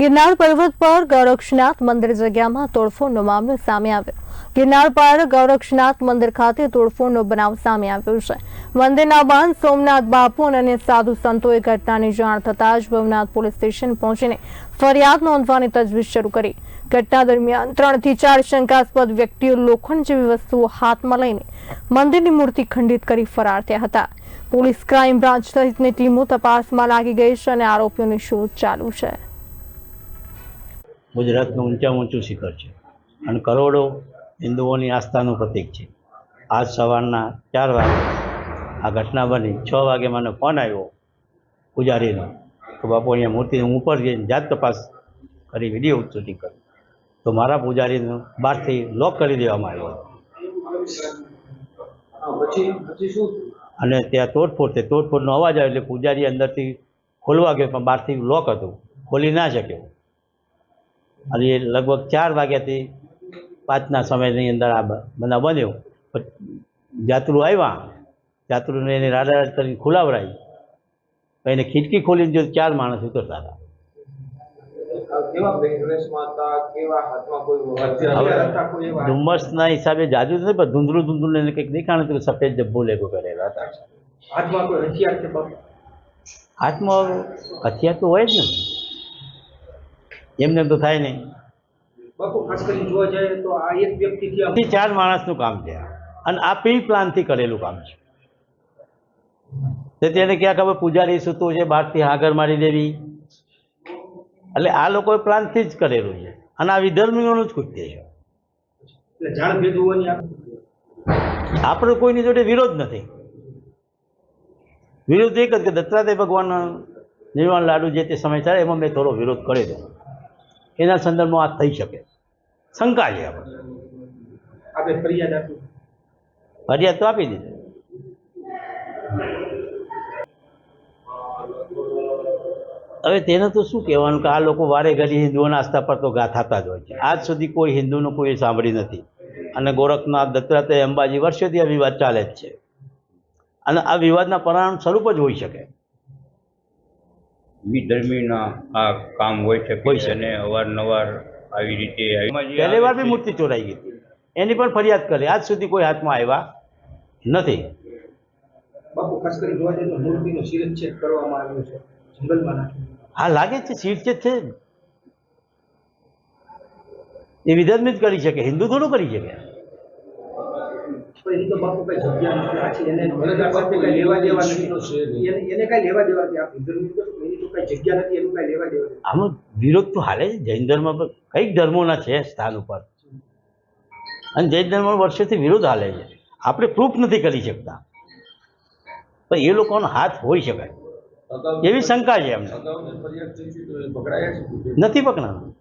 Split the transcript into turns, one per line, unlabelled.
ગિરનાર પર્વત પર ગૌરક્ષનાથ મંદિર જગ્યામાં તોડફોડનો મામલો સામે આવ્યો. ગિરનાર પર ગૌરક્ષનાથ મંદિર ખાતે તોડફોડનો બનાવ સામે આવ્યો છે. મંદિરના બંધ સોમનાથ બાપુ અને સાધુ સંતોએ ઘટનાની જાણ થતાં જ ભવનાથ પોલીસ સ્ટેશન પહોંચીને ફરિયાદ નોંધવાની તજવીજ શરૂ કરી. ઘટના દરમિયાન ત્રણથી ચાર શંકાસ્પદ વ્યક્તિઓ લોખંડ જેવી વસ્તુઓ હાથમાં લઈને મંદિરની મૂર્તિ ખંડિત કરી ફરાર થયા હતા. પોલીસ ક્રાઇમ બ્રાન્ચ સહિતની ટીમો તપાસમાં લાગી ગઈ છે અને આરોપીઓની શોધ ચાલુ છે.
ગુજરાતનું ઊંચામાં ઊંચું શિખર છે અને કરોડો હિન્દુઓની આસ્થાનું પ્રતીક છે. આજ સવારના ચાર વાગે આ ઘટના બની. છ વાગે મને ફોન આવ્યો પૂજારીનો તો બાપુ અહીંયા મૂર્તિ હું ઉપર જઈને જાત તપાસ કરી વીડિયો શૂટિંગ કરી. તો મારા પૂજારીનું બહારથી લોક કરી દેવામાં આવ્યો અને ત્યાં તોડફોડ તે તોડફોડનો અવાજ આવ્યો એટલે પૂજારી અંદરથી ખોલવા ગયો પણ બહારથી લોક હતું. ખોલી ના શક્યો. અને લગભગ ચાર વાગ્યાથી પાંચના સમયની અંદર આ બનાવ બન્યો. જાત્રુ આવ્યા. જાત્રુને એને રાડારાડ કરીને ખુલાવડાવી એને ખિડકી ખોલીને જો ચાર માણસ ઉતરતા હતા. ડુમ્મસના હિસાબે જાજુ નથી પણ ધૂંધળું ધૂંધળું એને કંઈક દેખાણ હતું સફેદ જબ્બો લેગો કરેલા હતા.
હાથમાં કોઈ હથિયાર છે
હાથમાં હથિયાર તો હોય જ ને. એમને તો થાય નહીં.
બાપુ ખાસ કરીને જોવા જાય તો આ એક વ્યક્તિથી
ચાર માણસનું કામ છે. અને આ પ્રી પ્લાનથી કરેલું કામ છે. તે તેને ક્યાં ખબર? પૂજારી સૂતું છે બહારથી હાગર મારી દેવી. એટલે આ લોકોએ પ્લાનથી જ કરેલું છે. અને આ વિધર્મીઓનું જ કૃત્ય છે.
જાણ ભેદ હોવાની
આપણો કોઈની જોડે વિરોધ નથી. વિરોધ એક જ કે દત્તાત્રેય ભગવાનના નિર્વાણ લાડુ જે તે સમય ચાલે એમાં મેં થોડો વિરોધ કરેલો એના સંદર્ભમાં આ થઈ શકે. શંકા છે આપણે
ફરિયાદ
તો આપી દીધી. હવે તેને તો શું કહેવાનું કે આ લોકો વારે ઘડી હિન્દુઓના આસ્થા પર તો ગાથાતા થતા જ હોય છે. આજ સુધી કોઈ હિન્દુનું કોઈ સાંભળી નથી. અને ગોરખનાથ દત્તાત્રેય અંબાજી વર્ષોથી આ વિવાદ ચાલે જ છે. અને આ વિવાદના પરિણામ સ્વરૂપ જ હોઈ શકે.
વિધર્મીના આ કામ હોય છે
કોઈ છે.
ને અવારનવાર આવી રીતે આવી-
પહેલી વાર બી મૂર્તિ ચોરાઈ ગઈ હતી. એની પણ ફરિયાદ કરી. આજ સુધી કોઈ હાથમાં આવ્યા નથી.
બાપુ ખાસ કરી જોવા જઈએ તો મૂર્તિનો શિરચ્છેદ કરવામાં આવ્યો છે જંગલમાં
હા લાગે છે શિરચ્છેદ છે? છે એ વિધર્મી જ કરી શકે હિન્દુ થોડું કરી શકે?
પણ એની તો બાપુ કઈ જગ્યા નથી. એને કઈ લેવા દેવા નથી. એને એને કઈ લેવા દેવા નથી. આ એની તો કઈ જગ્યા નથી એનું કઈ લેવા દેવા
આમાં વિરોધ તો હાલે જૈન ધર્મ પર કંઈક ધર્મોના છે સ્થાન ઉપર. અને જૈન ધર્મ વર્ષોથી વિરોધ હાલે છે. આપણે પ્રૂફ નથી કરી શકતા. પણ એ લોકોનો હાથ હોઈ શકાય. એવી શંકા છે એમને. નથી પકડાનું